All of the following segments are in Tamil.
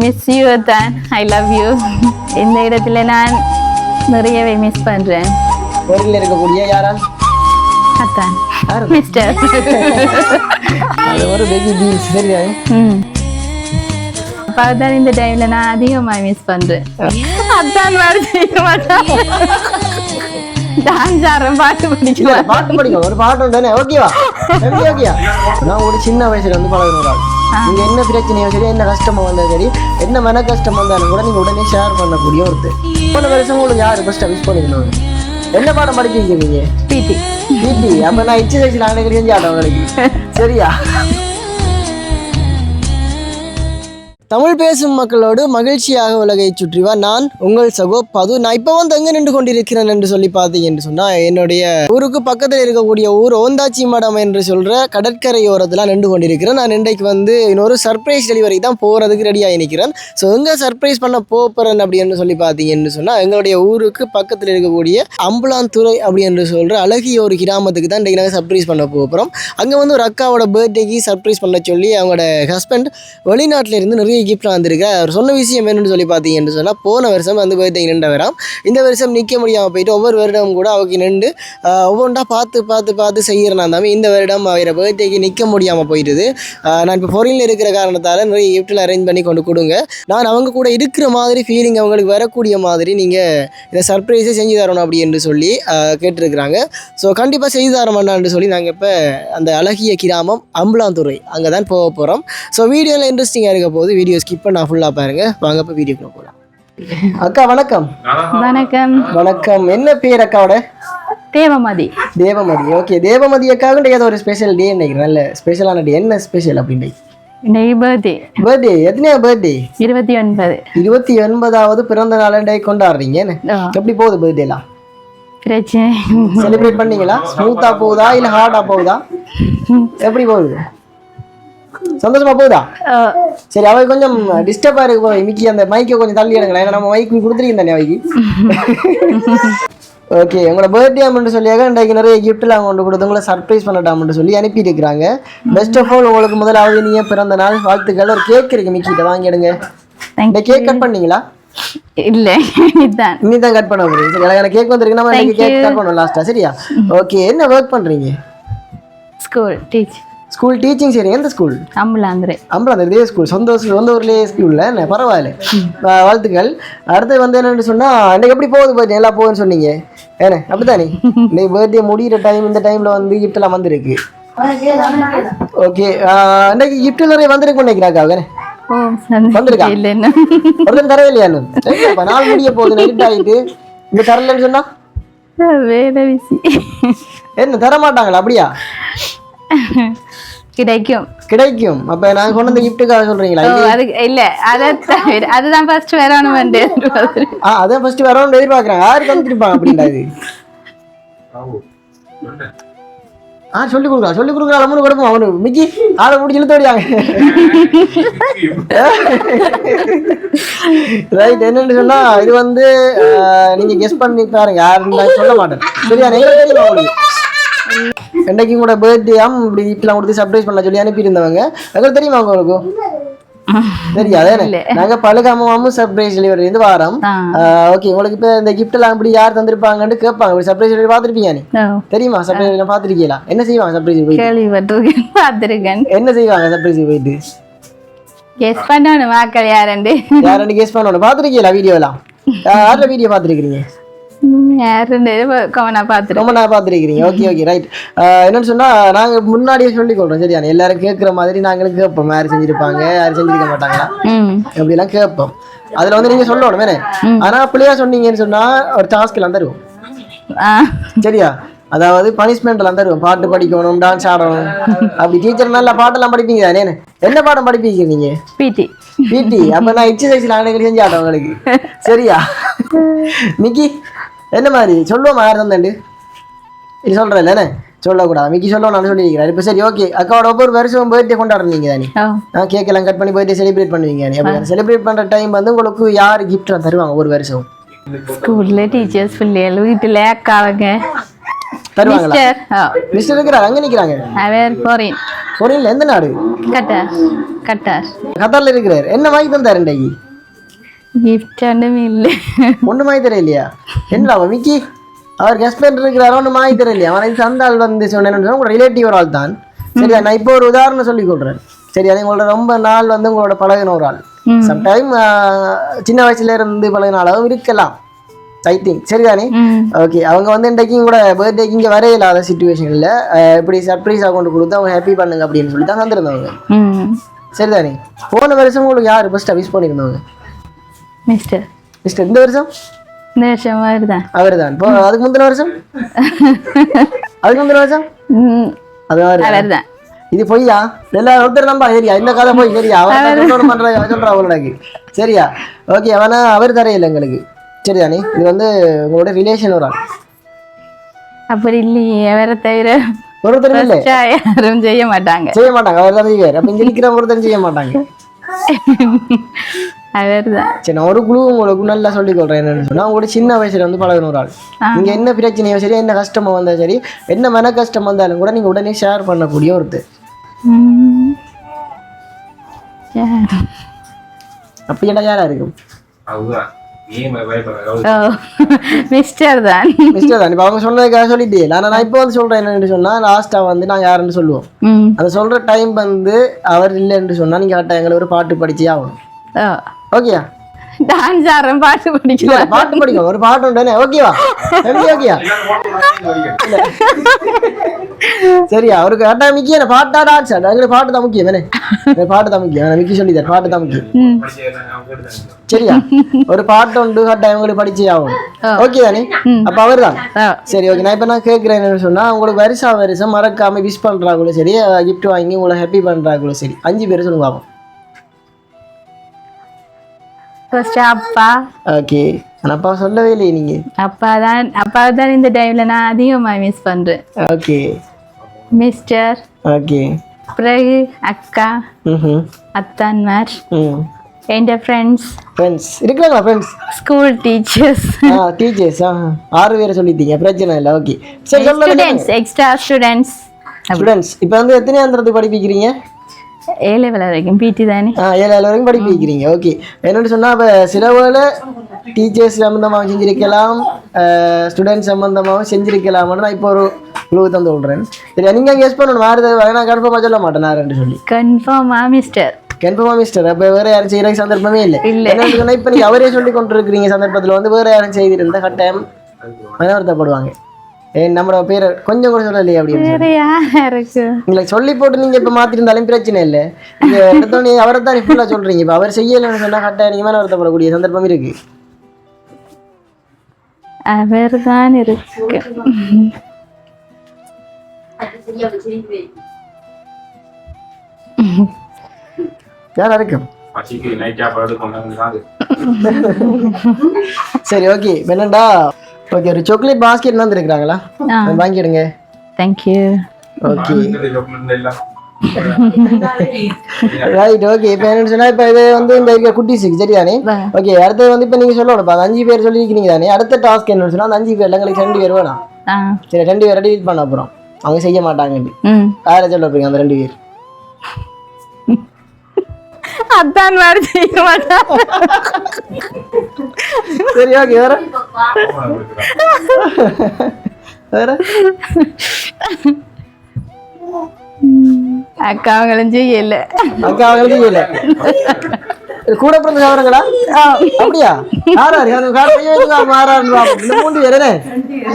மிஸ் யூ தான் ஐ லவ் யூ இந்த இடத்துல நான் நிறையவே மிஸ் பண்றேன். பொருளில் இருக்கக்கூடிய யாரா? அத்தான்? மிஸ்டர் அது ஒரு வெகி டீல்ஸ் சரியா ம். அப்போ அதான் இந்த டைம்ல நான் அதிகமா மிஸ் பண்றேன். அத்தான் வேறு செய்ய மாட்டான் டான்ஸ் ஆடுறேன் பாட்டு படிக்கலாம் பாட்டு படிங்க ஒரு பாட்டு உண்டு ஓகேவா ஓகேயா நான் ஒரு சின்ன வயசுல வந்து பழகின ஒரு ஆள் நீங்க என்ன பிரச்சனையோ சரி என்ன கஷ்டமா வந்தாலும் சரி என்ன மன கஷ்டம் வந்தாலும் கூட நீங்க உடனே ஷேர் பண்ணக்கூடிய ஒருத்தர் போன வருஷம் உங்களுக்கு யாரு ஃபர்ஸ்ட் மிஸ் பண்ணிக்கணும் என்ன பாடம் படிப்பீங்க நீங்க பிடி பிடி அப்ப நான் எக்ஸசைஸ் நாளைக்கு செஞ்சு ஆட்டோம் சரியா? தமிழ் பேசும் மக்களோடு மகிழ்ச்சியாக உலகை சுற்றி வா. நான் உங்கள் சகோ பது. நான் இப்போ வந்து எங்கே நின்று கொண்டிருக்கிறேன் என்று சொல்லி பார்த்தீங்க என்று சொன்னால் என்னுடைய ஊருக்கு பக்கத்தில் இருக்கக்கூடிய ஊர் ஓந்தாச்சி மடம் என்று சொல்கிற கடற்கரையோரத்தில் நின்று கொண்டிருக்கிறேன். நான் இன்றைக்கு வந்து இன்னொரு சர்ப்ரைஸ் டெலிவரி தான் போகிறதுக்கு ரெடியாக நிற்கிறேன். ஸோ எங்கே சர்ப்ரைஸ் பண்ண போகிறேன் அப்படின்னு சொல்லி பார்த்தீங்கன்னு சொன்னால் எங்களுடைய ஊருக்கு பக்கத்தில் இருக்கக்கூடிய அம்புலாந்துறை அப்படி என்று சொல்கிற அழகிய ஒரு கிராமத்துக்கு தான் இன்றைக்கு நாங்கள் சர்ப்ரைஸ் பண்ண போகிறோம். அங்கே வந்து ஒரு அக்காவோட பர்த்டேக்கு சர்ப்ரைஸ் பண்ண சொல்லி அவங்களோட ஹஸ்பண்ட் வெளிநாட்டில இருந்து நிறைய கிஃப்ட்டாக வந்திருக்கு. அவர் சொன்ன விஷயம் என்னென்னு சொல்லி பார்த்தீங்கன்னு சொன்னால் போன வருஷம் வந்து பர்த்டே நின்றவராம் இந்த வருஷம் நிற்க முடியாமல் போயிட்டு ஒவ்வொரு வருடம் கூட அவருக்கு நின்று ஒவ்வொன்றா பார்த்து பார்த்து பார்த்து செய்கிறனா இருந்தாலும் இந்த வருடம் அவரை பர்த்டேக்கு நிற்க முடியாமல் போயிடுது நான் இப்போ ஃபொரினில் இருக்கிற காரணத்தால் நிறைய கிஃப்ட்டில் அரேஞ்ச் பண்ணி கொண்டு கொடுங்க. நான் அவங்க கூட இருக்கிற மாதிரி ஃபீலிங் அவங்களுக்கு வரக்கூடிய மாதிரி நீங்கள் இந்த சர்ப்ரைஸே செஞ்சு தரணும் அப்படி என்று சொல்லி கேட்டிருக்கிறாங்க. ஸோ கண்டிப்பாக செய்து தரமாட்டான்னு சொல்லி நாங்கள் இப்போ அந்த அழகிய கிராமம் அம்பலாந்துறை அங்கே தான் போக போகிறோம் ஸோ வீடியோவில் இன்ட்ரெஸ்டிங்காக இருக்க போது வீடியோ ஸ்கிப் பண்ண ஃபுல்லாக பாருங்க. வாங்க இப்போ வீடியோக்குள்ள போகலாம் அக்கா வணக்கம். வணக்கம். வணக்கம். என்ன பேர் அக்காவோட? தேவமதி. தேவமதி. ஓகே தேவமதி அக்காவுக்கு ஏதோ ஒரு ஸ்பெஷல் டே நினைக்கிறேன் நல்ல ஸ்பெஷலான டே என்ன ஸ்பெஷல் அப்படின்ட்டு இன்னைக்கு பர்த்டே பர்த்டே எத்தனையா பர்த்டே இருபத்தி ஒன்பது. இருபத்தி ஒன்பதாவது பிறந்த நாளண்டே கொண்டாடுறீங்க. எப்படி போகுது பர்த்டேலாம் பிரச்சனை. செலிப்ரேட் பண்ணீங்களா? ஸ்மூத்தா போகுதா? இல்ல ஹார்டா போகுதா? எப்படி போகுது? சந்தோஷமா போகுதா? சரி அவ கொஞ்சம் டிஸ்டர்பா இருக்கு போய் மிக்கி அந்த மைக்கை கொஞ்சம் தள்ளி எடுங்களேன். ஏன்னா நம்ம மைக்கு கொடுத்துருக்கீங்க தானே அவைக்கு ஓகே உங்களோட பர்த்டே அமௌண்ட் சொல்லியாக இன்றைக்கு நிறைய கிஃப்ட்லாம் கொண்டு கொடுத்து உங்களை சர்ப்ரைஸ் பண்ணட்டாம்னு சொல்லி அனுப்பியிருக்கிறாங்க. பெஸ்ட் ஆஃப் ஆல் உங்களுக்கு முதலாவது நீங்க பிறந்த நாள் வாழ்த்துக்கள். ஒரு கேக் இருக்கு மிக்கிட்ட வாங்கி எடுங்க. Thank இந்த கேக் கட் பண்ணீங்களா? இல்ல இதுதான் இனி தான் கட் பண்ண முடியும் சரி எனக்கு கேக் வந்திருக்கு. நம்ம கேக். கட் பண்ணணும் லாஸ்டா சரியா? ஓகே என்ன ஒர்க் பண்றீங்க? ஸ்கூல் டீச் ஸ்கூல் டீச்சிங் சரி எந்த ஸ்கூல் அம்புலாந்துரை. அம்பலம் இதே ஸ்கூல் சொந்த ஊர் சொந்த ஊர்லேயே ஸ்கூல்ல என்ன? பரவாயில்ல. வா- வாழ்த்துக்கள். அடுத்து வந்து என்னன்னு சொன்னா அன்னைக்கு எப்படி போகுது பர்த்டே? எல்லாம் போகுதுன்னு சொன்னீங்க. ஏண்ணே அப்படித்தானே? இன்னைக்கு பர்த்டே முடிகிற டைம் இந்த டைம்ல வந்து gift எல்லாம் வந்திருக்கு. ஓகே அன்னைக்கு gift நிறைய வந்திருக்கு நினைக்கிறாக்கா அவரு ஓ வந்திருக்கா? இல்ல என்ன? ஒருத்தன் தரவே இல்லையா இன்னும்? சரிப்பா, நாள் முடிய போகுது நைட் இந்த தரலன்னு சொன்னா? வேற விசி. என்ன தர மாட்டாங்களா அப்படியா? கிடைக்கும். கிடைக்கும். அப்ப நான் கொண்டு வந்த கிஃப்ட்டுக்காக சொல்றீங்களா? அது இல்ல. அத அதுதான் ஃபர்ஸ்ட் வரணும் வந்து ஆ அதான் ஃபர்ஸ்ட் வரணும்னு எதிர்பார்க்குறாங்க யாரு தந்துருப்பாங்க அப்படின்டா இது? ஆ சொல்லி கொடுக்குறா சொல்லி கொடுக்குறா மூணு கொடுப்போம் அவனு. மிக்கி ஆளை முடிச்சு இழுத்தோடியாங்க ரைட் என்னன்னு சொன்னா இது வந்து நீங்க கெஸ் பண்ணி பாருங்க. யாருன்னு சொல்ல மாட்டேன். சரியா? எங்களுக்கு தெரியுமா உங்களுக்கு என்னைக்கு கூட பர்த்டேயாம் இப்படி இப்பெல்லாம் கொடுத்து சர்ப்ரைஸ் பண்ண சொல்லி அனுப்பியிருந்தவங்க. எங்களுக்கு தெரியுமா உங்களுக்கு? தெரியாது. நாங்க பழுகாமமும் சர்ப்ரைஸ் டெலிவரி இருந்து வாரம். ஓகே உங்களுக்கு இப்போ இந்த gift எல்லாம் இப்படி யார் தந்திருப்பாங்கன்னு கேட்பாங்க. சர்ப்ரைஸ் டெலிவரி பார்த்துருப்பீங்க நீ? தெரியுமா? சர்ப்ரைஸ் டெலிவரி பார்த்துருக்கீங்களா? என்ன செய்வாங்க சர்ப்ரைஸ் போயிட்டு? பார்த்துருக்கேன். என்ன செய்வாங்க சர்ப்ரைஸ் போயிட்டு? கெஸ் பண்ணணும் வாக்கள் யாருண்டு யாரும் கெஸ் பண்ணணும்? பார்த்துருக்கீங்களா வீடியோலாம் யாரோட வீடியோ பார்த்துருக்கீங்க ரொம்ப நான் பார்த்துருக்கீங்க ஓகே ஓகே ரைட் என்னன்னு சொன்னா நாங்க முன்னாடியே சொல்லி கொள்றோம் சரியா? எல்லாரும் கேட்குற மாதிரி நாங்களும் கேட்போம். யார் செஞ்சிருப்பாங்க யார் செஞ்சிருக்க மாட்டாங்களா? அப்படிலாம் கேட்போம். அதுல வந்து நீங்க சொல்லணும் வேணே ஆனா பிள்ளையா சொன்னீங்கன்னு சொன்னா ஒரு டாஸ்க் எல்லாம் தருவோம். சரியா? அதாவது பனிஷ்மெண்ட் எல்லாம் தருவோம். பாட்டு படிக்கணும் டான்ஸ் ஆடணும். அப்படி டீச்சர் நல்லா பாட்டெல்லாம் படிப்பீங்க தானே என்ன? பாடம் படிப்பீங்க நீங்க? பிடி பிடி அப்ப நான் எக்ஸசைஸ்ல ஆணைகள் செஞ்சு ஆட்டோம் உங்களுக்கு. சரியா? மிக்கி என்ன மாதிரி? சொல்லுவோமா யார் தந்தாண்டு? இது சொல்றேன் இல்லைண்ணே? சொல்லக்கூடாது. மிக்கி சொல்லுவோம் நான் சொல்லியிருக்கிறேன் இப்போ சரி ஓகே. அக்காவோட ஒவ்வொரு வருஷம் பர்த்டே கொண்டாடுறீங்க தானே? நான் கேக் எல்லாம் கட் பண்ணி பர்த்டே செலிப்ரேட் பண்ணுவீங்க அப்படி செலிப்ரேட் பண்ற டைம் வந்து உங்களுக்கு யார் கிஃப்ட் தருவாங்க ஒரு வருஷம் ஸ்கூல்ல டீச்சர்ஸ் பிள்ளைகள் வீட்டுல அக்காவங்க தருவாங்களா? மிஸ்டர் இருக்கிறார் அங்க நிக்கிறாங்க. அவர் போறேன் பொரியல் எந்த நாடு? கட்டா கட்டார். கத்தாரில் இருக்கிறார். என்ன வாங்கி தந்தார் இன்றைக்கு? கிஃப்ட் ஒன்றுமே இல்லை. ஒன்றும் வாங்கி தர இல்லையா? என்ன அவன் மிக்கி அவர் கெஸ்ட் பண்ணிட்டு இருக்கிறார் ஒன்றும் வாங்கி தர இல்லையா? அவனுக்கு அந்த ஆள் வந்து சொன்னேன்னு சொன்னா உங்களோட ரிலேட்டிவ் ஒரு ஆள் தான். சரியா? நான் இப்போ ஒரு உதாரணம் சொல்லி கொடுறேன் சரி அது உங்களோட ரொம்ப நாள் வந்து உங்களோட பழகின ஒரு ஆள். சம்டைம் சின்ன வயசுல இருந்து பழகின அளவும் இருக்கலாம். ஐ திங்க் சரிதானே ஓகே அவங்க வந்து இன்றைக்கும் கூட பர்த்டேக்கு இங்கே வரைய இல்லாத சுச்சுவேஷனில் இப்படி சர்ப்ரைஸாக கொண்டு கொடுத்து அவங்க ஹாப்பி பண்ணுங்க அப்படின்னு சொல்லி தான் வந்திருந்தவங்க சரிதானே போன வருஷம் உங்களுக்கு யார் ஃபஸ்ட்டாக விஷ் பண்ணியிருந்தவங்க மிஸ்டர் மிஸ்டர் இந்த வருஷம்? இந்த வருஷம் வருதான் அவர் தான் இப்போ அதுக்கு முந்தின வருஷம்? அதுக்கு முந்தின வருஷம்? அது அவர் அவர் தான் இது பொய்யா? எல்லா ஒருத்தர் நம்ப சரியா? இந்த கதை போய் சரியா? அவர் பண்ற சொல்றா அவங்களுக்கு சரியா? ஓகே அவனா அவர் தரையில்லை எங்களுக்கு. சரிதானே இது வந்து உங்களோட ரிலேஷன் ஒரு ஆள். அப்படி இல்லையே அவரை தவிர ஒருத்தரும் இல்லை. யாரும் செய்ய மாட்டாங்க. செய்ய மாட்டாங்க அவர் தான் செய்வார். அப்போ இங்கே இருக்கிற ஒருத்தரும் செய்ய மாட்டாங்க. சரி நான் ஒரு குழு உங்களுக்கு நல்லா சொல்லிக் கொள்றேன் என்னன்னு சொன்னா உங்களோட சின்ன வயசுல வந்து பழகின ஒரு ஆள் நீங்க என்ன பிரச்சனையோ சரி என்ன கஷ்டமோ வந்தா சரி என்ன மன கஷ்டம் வந்தாலும் கூட நீங்க உடனே ஷேர் பண்ணக்கூடிய ஒருத்தர்? அப்படி என்ன யாரா? இருக்கும் மிஸ்டர் தான். மிஸ்டர் தான். இப்போ அவங்க சொன்னதுக்காக சொல்லிட்டே. ஆனால் நான் இப்போ வந்து சொல்றேன் என்னன்னு சொன்னா லாஸ்டா வந்து நான் யாருன்னு சொல்லுவோம். அதை சொல்ற டைம் வந்து அவர் இல்லைன்னு சொன்னா நீங்க கரெக்டாக எங்களை ஒரு பாட்டு படிச்சே ஆகணும். ஓகேயா டான்ஸ் ஆடுறேன் பாட்டு படிக்கலாம். பாட்டு படிக்கணும் ஒரு பாட்டு உண்டு ஓகேவா ஓகேயா சரியா அவருக்கு கரெக்டாக முக்கியம் என்ன பாட்டா டான்ஸ் எங்களுக்கு பாட்டு தான் முக்கியம் என்ன? பாட்டு தான் முக்கியம்? மிக்கி சொல்லி பாட்டு தான் முக்கியம். சரியா? ஒரு பாட்டு உண்டு கரெக்டாக உங்களுக்கு படிச்சே ஆகணும். ஓகே தானே? அப்ப அவர் தான்? சரி ஓகே நான் இப்போ நான் கேட்குறேன் சொன்னா உங்களுக்கு வருஷா வருஷம் மறக்காம விஷ் பண்றாங்களோ சரி gift வாங்கி உங்களை ஹாப்பி பண்றாங்களோ சரி. அஞ்சு பேர் சொல்லுங்க ஃபர்ஸ்ட் அப்பா. ஓகே அப்பா சொல்லவே இல்லையே நீங்க. அப்பா தான் அப்பா தான் இந்த டைம்ல நான் அதிகமாக மிஸ் பண்றேன். ஓகே மிஸ்டர் ஓகே பிறகு அக்கா. ம் அத்தான்மார். ம் என் ஃப்ரெண்ட்ஸ் ஃப்ரெண்ட்ஸ் இருக்கிறாங்களா ஃப்ரெண்ட்ஸ் ஸ்கூல் டீச்சர்ஸ் ஆ டீச்சர்ஸ் ஆ ஆறு பேரை சொல்லிட்டீங்க. பிரச்சனை இல்லை. ஓகே சரி ஸ்டூடெண்ட்ஸ் எக்ஸ்ட்ரா ஸ்டூடெண்ட்ஸ் ஸ்டூடெண்ட்ஸ் இப்போ வந்து எத்தனை ஆந்திரத்து படிப்பிக்கிறீங்க? ஏ லெவல் வரைக்கும் பிடி தானே? ஆ ஏழாவது வரைக்கும் படிப்பிக்கிறீங்க ஓகே என்னன்னு சொன்னால் இப்போ சில வேளை டீச்சர்ஸ் சம்மந்தமாக செஞ்சிருக்கலாம் ஸ்டூடெண்ட்ஸ் சம்மந்தமாகவும் செஞ்சிருக்கலாம்னு நான் இப்போ ஒரு குழு தந்து சொல்கிறேன் சரி நீங்கள் கெஸ் பண்ணணும் வேறு நான் கன்ஃபார்மாக சொல்ல மாட்டேன் நான் சொல்லி. கன்ஃபார்மா மிஸ்டர் கன்ஃபார்மாக மிஸ்டர் அப்போ வேறு யாரும் செய்கிற சந்தர்ப்பமே இல்லை. இல்ல. இப்போ நீங்கள் அவரே சொல்லி கொண்டு இருக்கிறீங்க சந்தர்ப்பத்தில் வந்து வேறு யாரும் செய்திருந்தா கட்டாயம் மனவர்த்தப்படுவாங்க ஏன் நம்மளோட பேரை கொஞ்சம் கூட சொல்லலையே அப்படின்னு உங்களுக்கு சொல்லி. போட்டு நீங்க இப்ப மாத்திருந்தாலும் பிரச்சனை இல்லை. நீங்க எடுத்தோடனே அவரை தான் ஃபுல்லா சொல்றீங்க. இப்ப அவர் செய்யலைன்னு சொன்னா கரெக்டாக நீங்க மேல வருத்தப்படக்கூடிய சந்தர்ப்பம் இருக்கு. அவர் தான் இருக்கு. யாரா இருக்கும் சரி ஓகே என்னண்டா? ஓகே ஒரு சாக்லேட் பாஸ்கெட் வந்துருக்குறாங்களா வாங்கிடுங்க. தேங்க்யூ ஓகே ரைட் ஓகே இப்போ என்னன்னு சொன்னா இப்போ இது வந்து இந்த இருக்க குட்டிஸுக்கு சரிதானே. ஓகே அடுத்தது வந்து இப்போ நீங்க சொல்லணும். இப்போ அந்த அஞ்சு பேர் சொல்லியிருக்கீங்க தானே? அடுத்த டாஸ்க் என்னன்னு சொன்னா அந்த அஞ்சு பேர்ல எங்களுக்கு ரெண்டு பேர் வேணாம். சரி ரெண்டு பேரை டீல் பண்ண அப்புறம் அவங்க செய்ய மாட்டாங்கன்னு. ம். யாரை சொல்ல போறீங்க அந்த ரெண்டு பேர்? அதான் மாதிரி செய்ய மாட்டான் சரி ஓகே வேற? வேற? அக்கா அவங்களும் செய்யல அக்கா அவங்களுக்கு இல்ல கூட பிறந்த சவரங்களா அப்படியா? யாரா இருக்கு அந்த கார் பையன் வந்து நான் மாறான்னு பாப்போம். இந்த மூன்று பேர்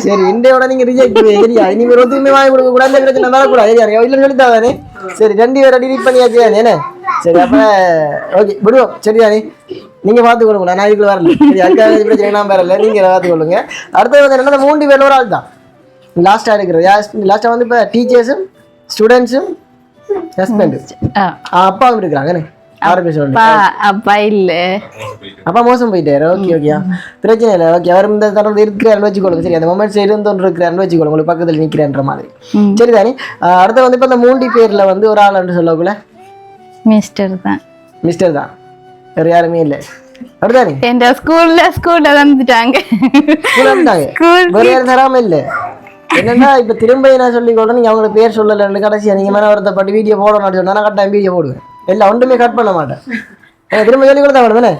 சரி இண்டையோட நீங்க ரிஜெக்ட் சரியா? ஒத்துமே வாங்கி கொடுக்க கூடாது பிரச்சனை வரக்கூடாது சரியா? இல்லைன்னு சொல்லித்தானே சரி ரெண்டு பேரை டிலீட் பண்ணியாச்சு தானே என்ன? சரி அப்ப ஓகே விடுவோம் சரிதானே நீங்க பார்த்து கொள்ளுங்க நான் இதுக்குள்ள வரல. சரி அதுக்காக பிரச்சனை நான் வரல. நீங்க பார்த்து கொள்ளுங்க அடுத்தது வந்து என்னன்னா மூன்று பேர்ல ஒரு ஆள் தான் லாஸ்டா இருக்கிறது. லாஸ்டா வந்து இப்ப டீச்சர்ஸும் ஸ்டூடெண்ட்ஸும் ஹஸ்பண்ட் ஆ. அப்பாவும் இருக்கிறாங்கண்ணே பேர் அப்பா இல்ல. அப்பா மோசம் போயிட்டாரு. ஓகே ஓகேயா பிரச்சனை இல்லை. ஓகே அவர் இந்த தடவை இருக்கிறாருன்னு வச்சுக்கொள்ளுங்க. சரி அந்த மொமெண்ட்ஸ் இருந்தோன்று இருக்கிறாருன்னு வச்சுக்கொள்ளுங்க. உங்களுக்கு பக்கத்தில் நிற்கிறேன்ற மாதிரி. ம். சரி தானே ஆஹ் அடுத்து வந்து இப்போ அந்த மூண்டி பேரில் வந்து ஒரு ஆள் சொல்லக்குள்ள மிஸ்டர் தான் மிஸ்டர் தான் வேறு யாருமே இல்லை அப்படிதானே என் ஸ்கூல்ல ஸ்கூல்ல வந்துட்டாங்க ஸ்கூல் வேறு யாரும் தராம இல்லை என்னன்னா இப்போ திரும்ப நான் சொல்லி கூட நீங்கள் அவங்களோட பேர் சொல்லலைன்னு கடைசியாக நீங்கள் மன வருத்தப்பட்டு வீடியோ போடணும்னு சொன்னா நான் கட்டாயம் வீடியோ போடுவேன் இல்லை ஒன்றுமே கட் பண்ண மாட்டேன் திரும்ப சொல்லி கொடுத்தா வேணும்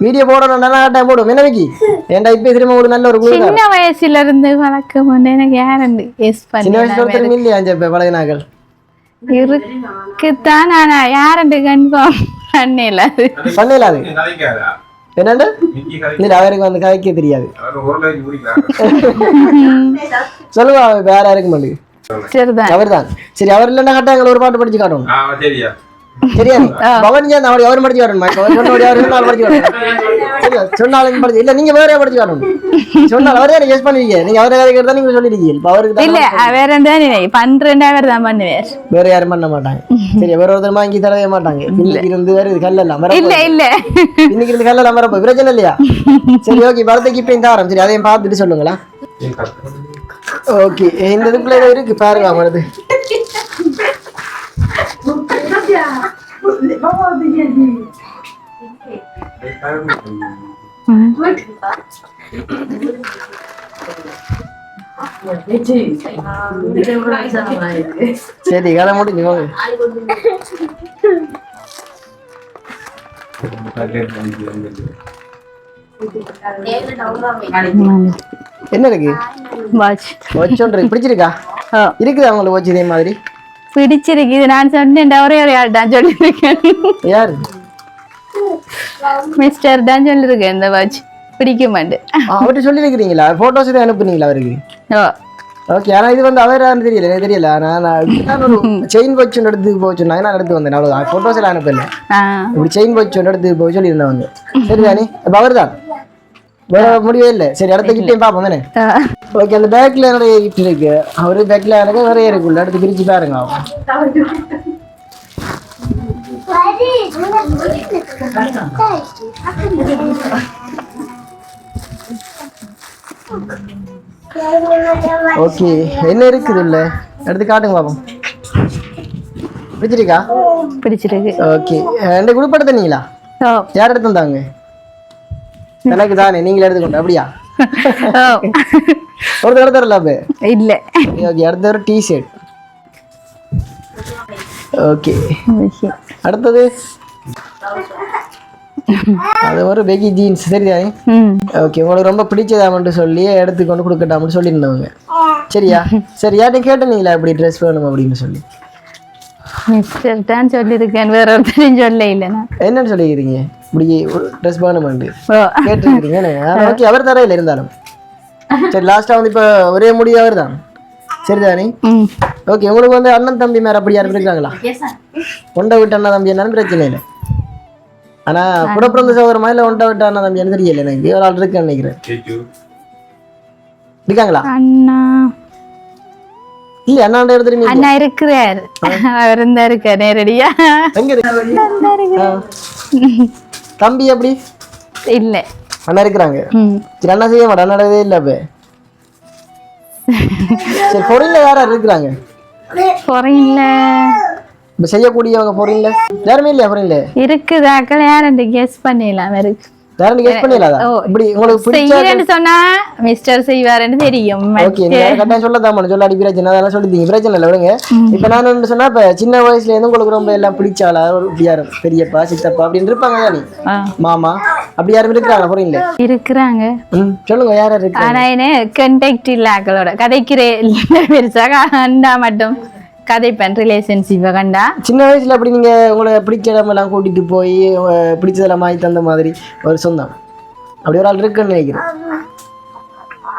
வீடியோ போடணும் நல்லா கட்டாயம் போடும் என்ன வைக்கி ஏன்டா இப்போ திரும்ப ஒரு நல்ல ஒரு சின்ன வயசுல இருந்து வளர்க்க முன்னே எனக்கு யாருண்டு எஸ் சின்ன பண்ணி வயசுல ஒரு திரும்ப இல்லையா பழகினாக்கள் இருக்குத்தான் ஆனா யாருண்டு கன்ஃபார்ம்? பண்ணல அது. பண்ணல அது. என்னண்டு? இல்லை அவருக்கு வந்து கதைக்க தெரியாது. அவர் சொல்லுவா வேற யாருக்கு மாட்டேங்குது? சரிதான். அவர் தான் சரி அவர் இல்லைன்னா கட்டாயங்கள் ஒரு பாட்டு படிச்சு சரியா. சரியா பவன் ஏன் அவர் அவர் படிச்சு காட்டணும்? அவர் அவர் படிச்சு காட்டணும். சொன்னாலும் படிச்சு இல்ல நீங்க வேற படிச்சு காட்டணும். சொன்னால் அவரே கெஸ் பண்ணிருக்கீங்க நீங்க அவரை கதை கேட்டா நீங்க சொல்லிருக்கீங்க இப்ப அவருக்கு இல்ல வேற பன்னிரெண்டு தான் வேற யாரும் பண்ண மாட்டாங்க. சரி வேற ஒருத்தர் வாங்கி தரவே மாட்டாங்க. இன்னைக்கு இருந்து வேற இது கல்லெல்லாம் வர இல்ல இல்ல. இன்னைக்கு இருந்து கல்லெல்லாம் வரப்போ பிரச்சனை இல்லையா? சரி ஓகே பரத்தைக்கு இப்ப இந்த ஆரம் சரி அதையும் பார்த்துட்டு சொல்லுங்களா? ஓகே இந்த இதுக்குள்ள ஏதோ இருக்கு. பாருங்க சரி கதை முடிஞ்சு போங்க என்ன இருக்கு? வாட்ச் வச்சோன்றது பிடிச்சிருக்கா? ஓ இருக்குதா உங்களுக்கு வச்சு இதே மாதிரி? பிடிச்சிருக்கு. இது நான் சொன்னேன் ஒரே ஒரு ஆள் தான் சொல்லியிருக்கேன். யார்? மிஸ்டர் தான் சொல்லியிருக்கேன் இந்த வாட்ச் பிடிக்க மாட்டேன் அவர்கிட்ட சொல்லியிருக்கிறீங்களா ஃபோட்டோஸ் தான் அனுப்புனீங்களா அவருக்கு? ஓகே ஆனா இது வந்து அவரான்னு தெரியல எனக்கு தெரியல. நான் செயின் வச்சு எடுத்து போக சொன்னாங்க நான் எடுத்து வந்தேன் அவ்வளோ ஃபோட்டோஸ் எல்லாம் அனுப்பல. இப்படி செயின் வச்சு எடுத்து போக சொல்லியிருந்தவங்க சரிதானே அப்போ அவர் தான். வேற முடியவே இல்லை. சரி அடுத்த கிட்டையும் பார்ப்போம் தானே. ஓகே அந்த பேக்ல நிறைய கிஃப்ட் இருக்கு. அவரு பேக்ல எனக்கு நிறைய இருக்குல்ல அடுத்து பிரிச்சு பாருங்க. ஓகே என்ன இருக்குது இல்ல எடுத்து காட்டுங்க பாப்போம். பிடிச்சிருக்கா? பிடிச்சிருக்கு. ஓகே. ரெண்டு குரூப் எடுத்தீங்களா யார் எடுத்து வந்தாங்க எனக்கு தானே நீங்களே எடுத்துக்கொண்டு அப்படியா? ஓ ஒருத்தர் எடுத்துறல அப்போ? இல்ல. ஓகே அடுத்த ஒரு டிஷர்ட் ஓகே. அடுத்தது. அது ஒரு பெகி ஜீன்ஸ் ம். ஓகே உங்களுக்கு ரொம்ப பிடிச்சதாமன்ட்டு சொல்லி எடுத்துக்கொண்டு கொடுக்கட்டாமட்டு சொல்லியிருந்தவங்க. சரியா? சரி யார்ட்டையும் கேட்டீங்களா இப்படி ட்ரெஸ் வேணும் அப்படின்னு சொல்லி? மிஸ்டர் தான் சொல்லியிருக்கேன் வேற ஒருத்தரையும் சொல்ல இல்லைண்ணா என்னன்னு சொல்லிக்கிறீங்க இப்படி ட்ரெஸ் வேணுமாண்டு ஓ. கேட்டுருக்கிறீங்க ஓகே அவர் தரையில் இருந்தாலும். சரி லாஸ்ட்டாக வந்து இப்போ ஒரே முடி அவர் தான் சரிதானே ஓகே உங்களுக்கு வந்து அண்ணன் தம்பி மேல அப்படி யாரும் இருக்காங்களா? ஒண்டை விட்டு அண்ணன் தம்பி என்னன்னு பிரச்சனை இல்லை. ஆனா கூட பிறந்த சகோதரமா இல்ல ஒண்டை விட்டு அண்ணன் தம்பி என்ன தெரியல எனக்கு. ஒரு ஆள் இருக்குன்னு நினைக்கிறேன். இருக்காங்களா? அண்ணா. இல்ல அண்ணாண்ட எடுத்துருமே அண்ணா இருக்கிறார். அவர் இருந்தா நேரடியா. இருக்கு? ஆ. தம்பி எப்படி? இல்ல. அண்ணா இருக்கிறாங்க. சரி அண்ணா செய்ய மாட்டேன் அண்ணாடவே இல்லை அப்ப. சரி பொருள்ல யார் யார் இருக்கிறாங்க? பொறையில இப்ப செய்யக்கூடியவங்க பொருள்ல யாருமே இல்லையா பொருள்ல இருக்குதாக்கள் யாருண்டு கெஸ் பண்ணிடலாம் இருக்கு யாரும் கெஸ் பண்ணிடலாதா? ஓ. இப்படி உங்களுக்கு பிடிச்ச செய்யறேன்னு சொன்னா மிஸ்டர் செய்வாருன்னு தெரியும் ஓகே நீங்க கட்டாயம் சொல்ல தான் சொல்ல அடி பிரச்சனை அதெல்லாம் சொல்லிட்டீங்க பிரச்சனை இல்லை விடுங்க. இப்ப நான் என்ன சொன்னா இப்ப சின்ன வயசுல இருந்து உங்களுக்கு ரொம்ப எல்லாம் பிடிச்சாளா? ஒரு யாரும் பெரியப்பா சித்தப்பா அப்படின்னு இருப்பாங்க தானே மாமா அப்படி யாரும் இருக்கிறாங்க புரியல இருக்கிறாங்க. சொல்லுங்க யார் யார் இருக்கு ஆனா என்ன கண்டெக்ட் இல்ல கதைக்கிறேன் பெருசா கண்டா மட்டும். கதைப்பேன் ரிலேஷன்ஷிப்பை கண்டா? சின்ன வயசுல அப்படி நீங்க உங்களை பிடிச்ச இடமெல்லாம் கூட்டிட்டு போய் பிடிச்சதெல்லாம் வாங்கி தந்த மாதிரி ஒரு சொந்தம். அப்படி ஒரு ஆள் இருக்குன்னு நினைக்கிறேன்.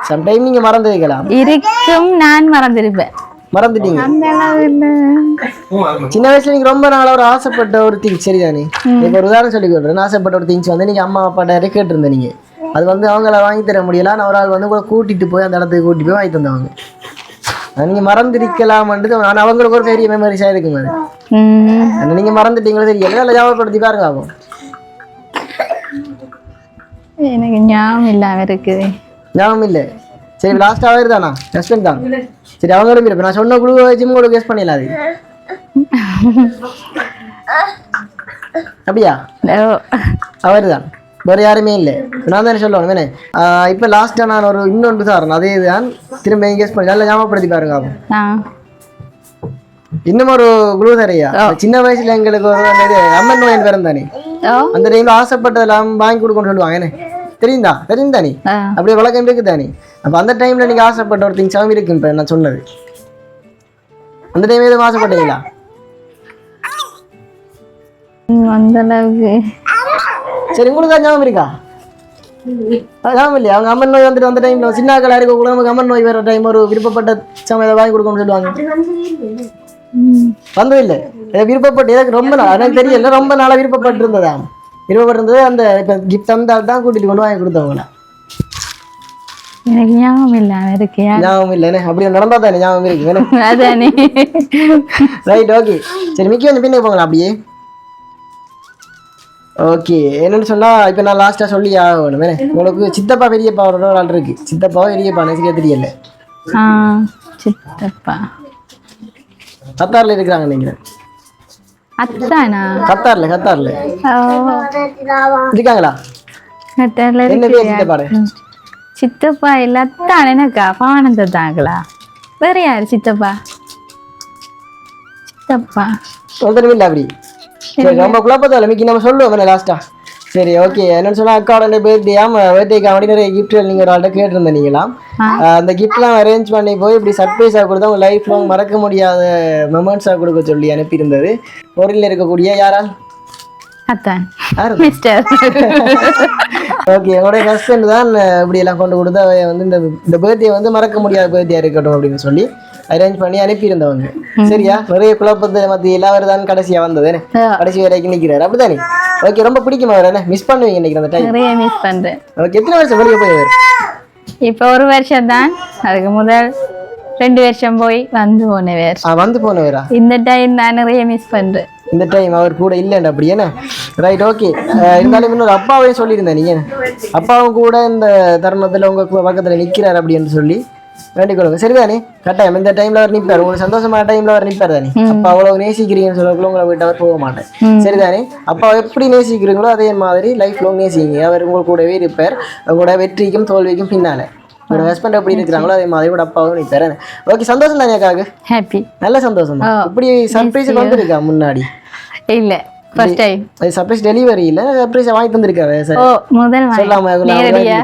சம்டைம் நீங்க மறந்து வைக்கலாம். இருக்கும் நான் மறந்திருப்பேன். மறந்துட்டீங்க. சின்ன வயசுல நீங்க ரொம்ப நாளா ஒரு ஆசைப்பட்ட ஒரு திங்ஸ் சரிதானே? இப்போ ஒரு உதாரணம் சொல்லி கொடுறேன் ஆசைப்பட்ட ஒரு திங்ஸ் வந்து நீங்க அம்மா அப்பாட்ட கேட்டிருந்த நீங்க அது வந்து அவங்கள வாங்கி தர முடியல. நான் ஒரு ஆள் வந்து கூட கூட்டிட்டு போய் அந்த இடத்துக்கு கூட்டிட்டு போய் வாங்கி தந்தவங்க. நீங்க மறந்திருக்கலாம்ன்றது ஆனா அவங்களுக்கு ஒரு பெரிய மெமரிஸா இருக்குங்க அது நீங்க மறந்துட்டீங்களோ தெரியல. இல்லை ஞாபகப்படுத்தி பாருங்க ஆகும் எனக்கு ஞாபகம் இல்லாம இருக்குது ஞாபகம் இல்லை. சரி லாஸ்ட் அவர் தானா? ஹஸ்பண்ட் தான். சரி அவங்க இருப்பேன் நான் சொன்ன குழு வச்சு உங்களுக்கு கெஸ் பண்ணிடலாம் அது. அப்படியா? அவர் தான். வேறு யாருமே இல்லை. நான் தானே சொல்லணும் வேணே இப்போ லாஸ்ட்டாக நான் ஒரு இன்னொன்று தரேன் அதே தான் திரும்ப கெஸ் பண்ணி நல்லா ஞாபகப்படுத்தி பாருங்க இன்னும் ஒரு குழு தரையா சின்ன வயசுல எங்களுக்கு ஒரு இது அம்மன் நோயின் பிறந்தானே அந்த டைம்ல ஆசைப்பட்டதெல்லாம் வாங்கி கொடுக்கணும்னு சொல்லுவாங்க என்ன தெரியுதா? தெரியும் தானே? ஆ. அப்படியே வழக்கம் இருக்கு தானே? அப்ப அந்த டைம்ல நீங்க ஆசைப்பட்ட ஒரு திங்ஸாவும் இருக்கு இப்ப நான் சொன்னது. அந்த டைம் எதுவும் ஆசைப்பட்டீங்களா? அந்த அளவுக்கு. சரி உங்களுக்கு ஞாபகம் இருக்கா? ஞாபகம் இல்லையா? அவங்க அம்மன் நோய் வந்துட்டு அந்த டைம்ல சின்ன காலம் இருக்க கூட நமக்கு அம்மன் நோய் வர டைம் ஒரு விருப்பப்பட்ட சமயத்தை வாங்கி கொடுக்கணும்னு சொல்லுவாங்க. வந்தது இல்லை. விருப்பப்பட்டு எனக்கு ரொம்ப நாள் எனக்கு தெரியல ரொம்ப நாளாக விருப்பப்பட்டு இருந்ததா விருப்பப்பட்டிருந்தது அந்த இப்போ கிஃப்ட் தந்தால் தான் கூட்டிட்டு கொண்டு வாங்கி கொடுத்தவங்கள எனக்கு ஞாபகம் இல்லாம இருக்கியா ஞாபகம் இல்லை என்ன? அப்படி நடந்தா தானே ஞாபகம் இருக்கு அதானே. ரைட் ஓகே சரி மிக்க கொஞ்சம் பின்ன போங்களா அப்படியே. ஓகே என்னன்னு சொன்னா இப்போ நான் லாஸ்ட்டாக சொல்லி ஆகணும். உங்களுக்கு சித்தப்பா பெரியப்பா ஒரு ஆள் இருக்கு. சித்தப்பாவோ பெரியப்பா சரியா தெரியல. சித்தப்பா. கத்தாரில் இருக்கிறாங்க நினைக்கிறேன் அத்தானா? கத்தாரில் கத்தாரில். இருக்காங்களா? பேர் சித்தப்பாடு சித்தப்பா இல்ல அத்தான் எனக்கா பானந்த தாங்களா? வேற யாரு சித்தப்பா? சித்தப்பா. ஒருத்தரும் இல்லை அப்படி. சரி ரொம்ப குழப்பத்தால மிக்கி நம்ம சொல்லுவோம் லாஸ்டா சரி ஓகே என்னன்னு சொன்னா அக்காவோட பர்த்டே ஆமா பர்த்டேக்கு அப்படி நிறைய கிஃப்ட்கள் நீங்க ஒரு ஆள்கிட்ட ஆஹ் அந்த கிஃப்ட்லாம் அரேஞ்ச் பண்ணி போய் இப்படி சர்ப்ரைஸாக கொடுத்தா உங்க லைஃப் லாங் மறக்க முடியாத மெமண்ட்ஸாக கொடுக்க சொல்லி அனுப்பியிருந்தது. பொருளில் இருக்கக்கூடிய யாரால் அத்தான் யாரு மிஸ்டர் ஓகே என்னுடைய ஹஸ்பண்ட் தான் இப்படி எல்லாம் கொண்டு கொடுத்து அவ வந்து இந்த இந்த பர்த்டே வந்து மறக்க முடியாத பர்த்டே இருக்கட்டும் அப்படின்னு சொல்லி அரேஞ்ச் பண்ணி அனுப்பியிருந்தவங்க. சரியா? நிறைய குழப்பத்தை மத்தியில் அவர் தான் கடைசியா வந்தது? கடைசி வரைக்கும் நிற்கிறாரு அப்படிதானே? ஓகே ரொம்ப பிடிக்குமா அவர் என்ன? மிஸ் பண்ணுவீங்க இன்னைக்கு அந்த டைம் நிறைய மிஸ் பண்றேன். ஓகே எத்தனை வருஷம் வெளியே போய் இப்ப ஒரு வருஷம் தான். அதுக்கு முதல் ரெண்டு வருஷம் போய் வந்து போனவர். வந்து போனவரா? இந்த டைம் நான் நிறைய மிஸ் பண்றேன். இந்த டைம் அவர் கூட இல்லைண்ட அப்படி என்ன? ரைட் ஓகே இருந்தாலும் இன்னொரு அப்பாவையும் சொல்லியிருந்தேன் நீங்க அப்பாவும் கூட இந்த தருணத்துல உங்க கு- பக்கத்துல நிக்கிறார் அப்படின்னு சொல்லி. வேண்டிக் கொள்ளுங்க. சரிதானே கட்டாயம். இந்த டைம்ல அவர் நிற்பார் உங்களுக்கு சந்தோஷமான டைம்ல அவர் நிற்பார் தானே. அப்பா அவ்வளவு நேசிக்கிறீங்கன்னு சொல்லக்குள்ள உங்களை விட்டு அவர் போக மாட்டேன் சரிதானே அப்பா எப்படி நேசிக்கிறீங்களோ அதே மாதிரி லைஃப் லாங் நேசிங்க. அவர் உங்க கூடவே இருப்பார். உங்களோட வெற்றிக்கும் தோல்விக்கும் பின்னால. உங்களோட ஹஸ்பண்ட் எப்படி இருக்கிறாங்களோ அதே மாதிரி கூட அப்பாவும் நிற்பார் ஓகே சந்தோஷம் தானே அக்காக்கு ஹாப்பி நல்ல சந்தோஷம் இப்படி சர்ப்ரைஸ் வந்திருக்கா முன்னாடி? இல்ல ஃபர்ஸ்ட் டைம் அது சர்ப்ரைஸ் டெலிவரி இல்ல சர்ப்ரைஸ் வாங்கி தந்திருக்காரு? சார். ஓ முதல் சொல்லாம நேரடியா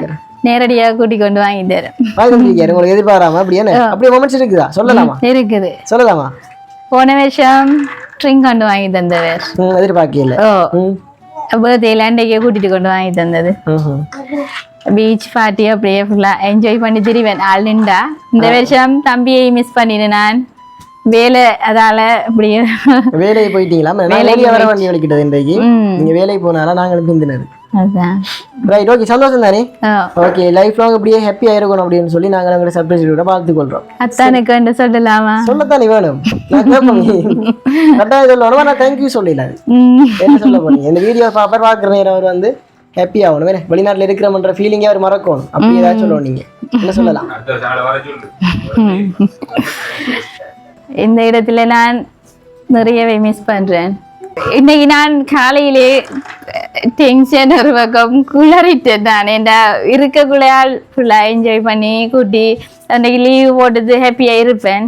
நேரடியா கூட்டி கொண்டு வாங்கி தரேன். வாங்கி தந்திருக்காரு உங்களுக்கு எதிர்பாராம அப்படி என்ன? அப்படி மொமெண்ட்ஸ் இருக்குதா? சொல்லலாமா? இருக்குது. சொல்லலாமா? போன வருஷம் ட்ரிங்க் கொண்டு வாங்கி தந்தவர் எதிர்பார்க்கல. ஓ. பர்த்டேல அன்றைக்கே கூட்டிட்டு கொண்டு வாங்கி தந்தது. பீச் பார்ட்டி அப்படியே ஃபுல்லா என்ஜாய் பண்ணி திரிவேன் ஆள் நின்றா இந்த வருஷம் தம்பியை மிஸ் பண்ணினேன் நான் வேலை அதால அப்படியே வேலைக்கு போயிட்டீங்களா வேலைக்கு வர வண்டி வலிக்கிட்டது இன்றைக்கு நீங்க வேலைக்கு போனால நாங்களும் பிந்தினது ரைட் ஓகே சந்தோஷம் தானே? ஓகே லைஃப் லாங் அப்படியே ஹாப்பியா இருக்கணும் அப்படின்னு சொல்லி நாங்கள் எங்களை சர்ப்ரைஸ் கூட பார்த்து கொள்றோம் அத்தானுக்கு வந்து சொல்லலாமா? சொல்லத்தானே வேணும்? கட்டாயம் சொல்லணும். நான் தேங்க்யூ சொல்லிடலாம் ம். என்ன சொல்ல போறீங்க? இந்த வீடியோ பாப்பர் பார்க்குற நேரம் அவர் வந்து ஹாப்பி ஆகணும். வேற வெளிநாட்டில் இருக்கிறமன்ற ஃபீலிங்கே அவர் மறக்கணும். அப்படி ஏதாச்சும் சொல்லணும் நீங்க. என்ன சொல்லலாம்? இந்த இடத்துல நான் நிறையவே மிஸ் பண்றேன். இன்னைக்கு நான் காலையிலே டென்ஷன் ஒரு பக்கம் குளறிட்டேன். நான் என்ன இருக்கக்குள்ளையால் ஃபுல்லாக என்ஜாய் பண்ணி கூட்டி அன்னைக்கு லீவ் போட்டது ஹாப்பியாக இருப்பேன்.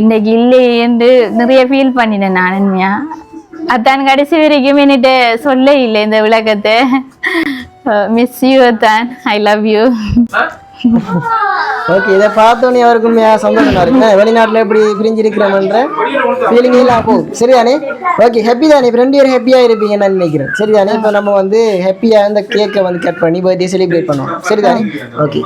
இன்னைக்கு இல்லை என்று நிறைய ஃபீல் பண்ணினேன் நான் உண்மையா அத்தான் கடைசி வரைக்கும் என்கிட்ட சொல்ல இல்லை இந்த விளக்கத்தை மிஸ் யூ அத்தான் ஐ லவ் யூ ஓகே இதை பார்த்தோன்னே அவருக்கு உண்மையா சந்தோஷமா இருக்கு. வெளிநாட்டில் எப்படி பிரிஞ்சு இருக்கிறோம்ன்ற ஃபீலிங் எல்லாம் போகும் சரிதானே? ஓகே ஹாப்பி தானே? இப்போ ரெண்டு பேரும் ஹாப்பியாக இருப்பீங்க நான் நினைக்கிறேன். சரிதானே? இப்போ நம்ம வந்து ஹாப்பியாக இந்த கேக்கை வந்து கட் பண்ணி பர்த்டே செலிப்ரேட் பண்ணுவோம். சரிதானே? ஓகே